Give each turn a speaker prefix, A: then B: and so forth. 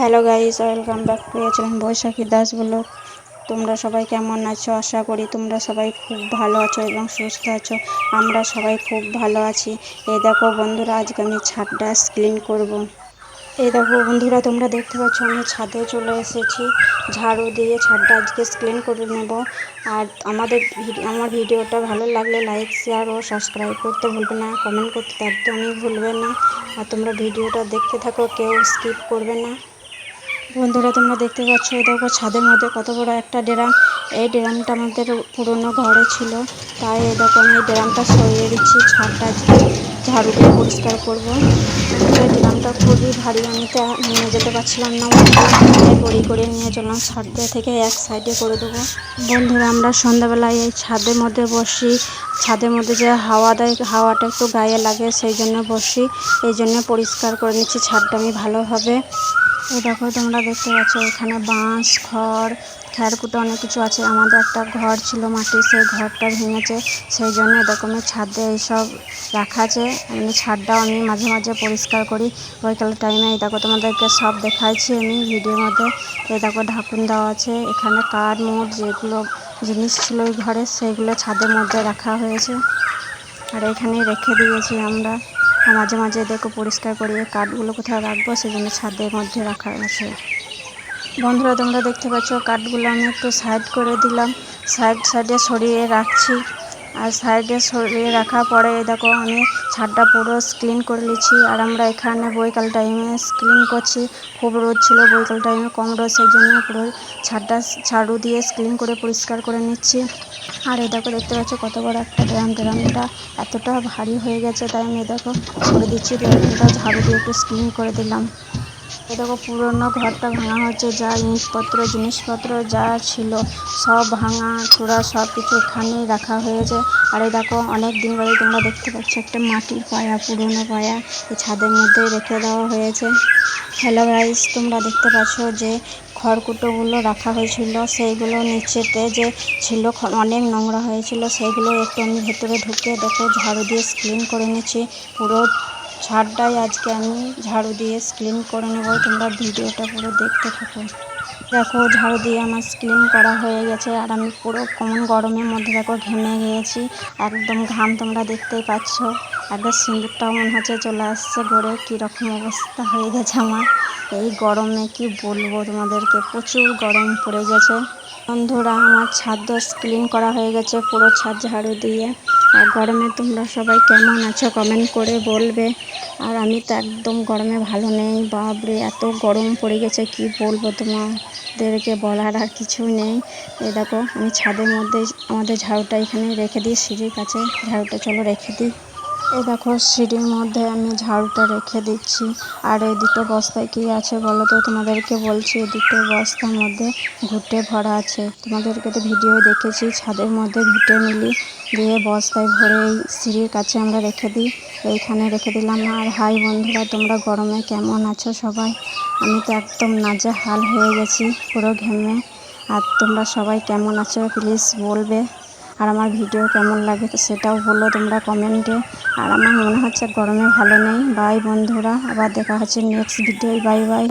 A: Hello guys, welcome back to channel Baishakhi Das blog. তোমরা সবাই কেমন আছো? আশা করি তোমরা সবাই খুব ভালো আছো এবং সুস্থ আছো। আমরা সবাই খুব ভালো আছি। এই দেখো বন্ধুরা, আজকে আমি ছাদটা ক্লিন করব। এই দেখো বন্ধুরা, তোমরা দেখতে পাচ্ছ আমি ছাদে চলে এসেছি। ঝাড়ু দিয়ে ছাদটা আজকে ক্লিন করে নেব। আর আমাদের আমার ভিডিওটা ভালো লাগলে লাইক শেয়ার ও সাবস্ক্রাইব করতে ভুলবে না। কমেন্ট করতে একদমই ভুলবে না। আর তোমরা ভিডিওটা দেখতে থাকো, কেউ স্কিপ করবে না। বন্ধুরা, তোমরা দেখতে পাচ্ছ দেখো ছাদের মধ্যে কত বড় একটা ড্রাম। এই ড্রামটা আমাদের পুরনো ঘরে ছিল। তাই আমি এই ড্রামটা সরিয়ে দিচ্ছি, ছাদটা ঝাড়ু দিয়ে পরিষ্কার করব। এই ড্রামটা খুবই ভারী, আমি তা নিয়ে যেতে পারছিলাম না। বড়ি করে নিয়ে চললাম ছাদটা থেকে এক সাইডে করে দেবো। বন্ধুরা, আমরা সন্ধ্যাবেলায় এই ছাদের মধ্যে বসি। ছাদের মধ্যে যে হাওয়া দেয়, হাওয়াটা একটু গায়ে লাগে, সেই জন্য বসি। এই জন্য পরিষ্কার করে নিচ্ছি, ছাদটা আমি ভালোভাবে। এই দেখো, তোমরা দেখতে পাচ্ছ, এখানে বাঁশ, খড় খ্যারকুটো অনেক কিছু আছে। আমাদের একটা ঘর ছিল মাটির, সেই ঘরটা ভেঙেছে। সেই জন্য এরকমের ছাদে এইসব রাখা আছে। এমনি ছাদটাও আমি মাঝে মাঝে পরিষ্কার করি। বৈকাল টাইমে এই দেখো, তোমাদেরকে সব দেখাইছি আমি ভিডিওর মধ্যে। এই দেখো, ঢাকুন দেওয়া আছে। এখানে কাঠ, মোট যেগুলো জিনিস ছিল ওই ঘরে, সেইগুলো ছাদের মধ্যে রাখা হয়েছে। আর এখানে রেখে দিয়েছি আমরা। মাঝে মাঝে দেখো পরিষ্কার করে কাঠগুলো কোথাও রাখব সেজন্য ছাদের মধ্যে রাখা আছে। বন্ধুরা, তোমরা দেখতে পাচ্ছ কাঠগুলো আমি একটু সাইড করে দিলাম। সাইড সাইডে সরিয়ে রাখছি। আর সাইডে সরিয়ে রাখার পরে দেখো আমি ছাদটা পুরো ক্লিন করে নিচ্ছি। আর আমরা এখানে বৈকাল টাইমে ক্লিন করছি। খুব রোদ ছিল বৈকাল টাইমে কম রোদ, সেই জন্য পুরো ছাদটা ঝাড়ু দিয়ে ক্লিন করে পরিষ্কার করে নিচ্ছি। আর এই দেখো, দেখতে পাচ্ছ কত বড় একটা ড্রাম ড্রামটা এতটা ভারী হয়ে গেছে, তাই আমি দেখো করে দিচ্ছি। ড্রামটা ঝাড়ু দিয়ে একটু ক্লিন করে দিলাম। এই দেখো, পুরোনো ঘরটা ভাঙা হচ্ছে যা জিনিসপত্র জিনিসপত্র যা ছিল সব ভাঙা, চূড়া সব কিছু এখানেই রাখা হয়েছে। আর এই দেখো, অনেক দিন বাদে তোমরা দেখতে পাচ্ছ একটা মাটির পায়া, পুরোনো পায়া এই ছাদের মধ্যে রেখে দেওয়া হয়েছে। হ্যালো গাইস তোমরা দেখতে পাচ্ছ যে খড়কুটোগুলো রাখা হয়েছিল, সেইগুলো নিচেতে যে ছিল অনেক নোংরা হয়েছিল, সেইগুলো একটু আমি ভেতরে ঢুকে দেখো, ঝাড়ু দিয়ে ক্লিন করে নিচ্ছি, পুরো ছাদটাই আজকে আমি ঝাড়ু দিয়ে ক্লিন করে নেব। তোমরা ভিডিওটা পুরো দেখতে থাকো। দেখো, ঝাড়ু দিয়ে আমার ক্লিন করা হয়ে গেছে। আর আমি পুরো কমন গরমের মধ্যে দেখো ঘেমে গিয়েছি। একদম ঘাম তোমরা দেখতেই পাচ্ছ। একদম সিঁদুরটাও মনে হচ্ছে চলে আসছে গড়ে। কীরকম অবস্থা হয়ে গেছে আমার। এই গরমে কি বলব তোমাদেরকে? প্রচুর গরম পড়ে গেছে। বন্ধুরা, আমার ছাদ ক্লিন করা হয়ে গেছে পুরো ছাদ ঝাড়ু দিয়ে। আর গরমে তোমরা সবাই কেমন আছো? কমেন্ট করে বলবে। আর আমি তো একদম গরমে ভালো নেই, বাপরে, এত গরম পড়ে গেছে, কি বলব তোমাদেরকে বলার আর কিছু নেই। এ দেখো, আমি ছাদের মধ্যে, আমাদের ঝাড়ুটা এখানে রেখে দিই সিঁড়ির কাছে ঝাড়ুটা চলো রেখে দিই। এই দেখো সিঁড়ির মধ্যে আমি ঝাড়ুটা রেখে দিচ্ছি। আর এই দুটো বস্তায় কি আছে বলো তো? তোমাদেরকে বলছি, এই দুটো বস্তার মধ্যে ঘুটে ভরা আছে। তোমাদেরকে তো ভিডিও দেখেছি, ছাদের মধ্যে ঘুটে মিলি দিয়ে বস্তায় ভরে এই সিঁড়ির কাছে আমরা রেখে দিই। এইখানে রেখে দিলাম। আর হাই বন্ধুরা, তোমরা গরমে কেমন আছো সবাই? আমি তো একদম নাজে হাল হয়ে গেছি, পুরো ঘেমে। আর তোমরা সবাই কেমন আছো? প্লিজ বলবে। আর আমার ভিডিও কেমন লাগে সেটাও বলো তোমরা কমেন্টে। আর আমার মনে হচ্ছে গরমে ভালো নেই। বাই বন্ধুরা, আবার দেখা হচ্ছে নেক্সট ভিডিও বাই বাই